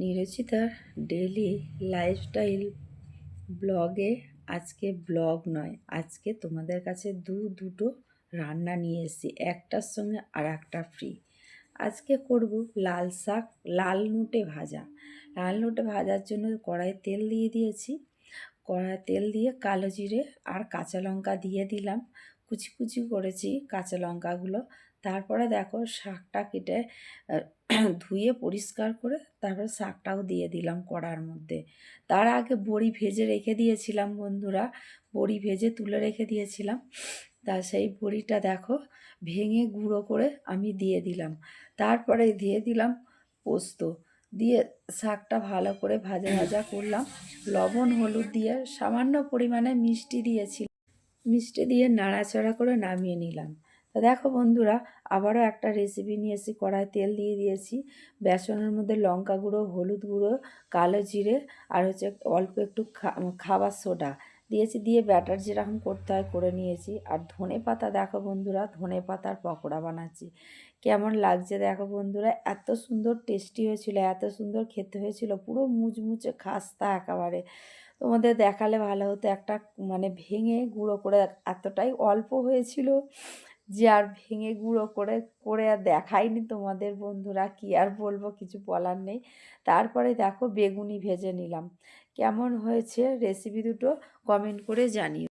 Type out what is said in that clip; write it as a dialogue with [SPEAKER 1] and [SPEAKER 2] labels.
[SPEAKER 1] নিরচিতার daily lifestyle ব্লগে আজকে blog নয়, আজকে তোমাদের কাছে দু, দুটো রান্না নিয়ে এসেছি, একটার সঙ্গে আর একটা ফ্রি আজকে করব লাল শাক, লাল নোটে ভাজা। লাল নোটে ভাজার জন্য কড়াই তেল দিয়ে দিয়েছি। কড়াই তেল দিয়ে কালো জিরে আর কাঁচা লঙ্কা দিয়ে দিলাম। কুচি কুচি করেছি কাঁচা লঙ্কাগুলো। তারপরে দেখো শাকটা কেটে ধুয়ে পরিষ্কার করে তারপরে শাকটাও দিয়ে দিলাম কড়ার মধ্যে। তার আগে বড়ি ভেজে রেখে দিয়েছিলাম বন্ধুরা, বড়ি ভেজে তুলে রেখে দিয়েছিলাম। তা সেই বড়িটা দেখো ভেঙে গুঁড়ো করে আমি দিয়ে দিলাম। তারপরে দিয়ে দিলাম পোস্ত। দিয়ে শাকটা ভালো করে ভাজা ভাজা করলাম। লবণ, হলুদ দিয়ে সামান্য পরিমাণে মিষ্টি দিয়েছি, মিষ্টি দিয়ে নাড়াচাড়া করে নামিয়ে নিলাম। তা দেখো বন্ধুরা, আবারও একটা রেসিপি নিয়ে এসেছি, কড়াই তেল দিয়ে দিয়েছি। বেসনের মধ্যে লঙ্কা গুঁড়ো, হলুদ গুঁড়ো, কালো জিরে আর হচ্ছে অল্প একটু খাবার সোডা দিয়েছি। দিয়ে ব্যাটার যেরকম করতে হয় করে নিয়েছি। আর ধনে পাতা দেখো বন্ধুরা, ধনে পাতার পকোড়া বানাচ্ছি। কেমন লাগছে দেখো বন্ধুরা, এত সুন্দর টেস্টি হয়েছিল, এত সুন্দর খেতে হয়েছিল, পুরো মুচমুচে খাস্তা একেবারে। তোমাদের দেখালে ভালো হতো, একটা মানে ভেঙে গুঁড়ো করে এতটাই অল্প হয়েছিল। যে আর ভেঙে গুঁড়ো করে করে আর দেখাইনি তোমাদের বন্ধুরা, কি আর বলব কিছু বলার নেই। তারপরে দেখো বেগুনি ভেজে নিলাম। কেমন হয়েছে রেসিপি দুটো কমেন্ট করে জানিও।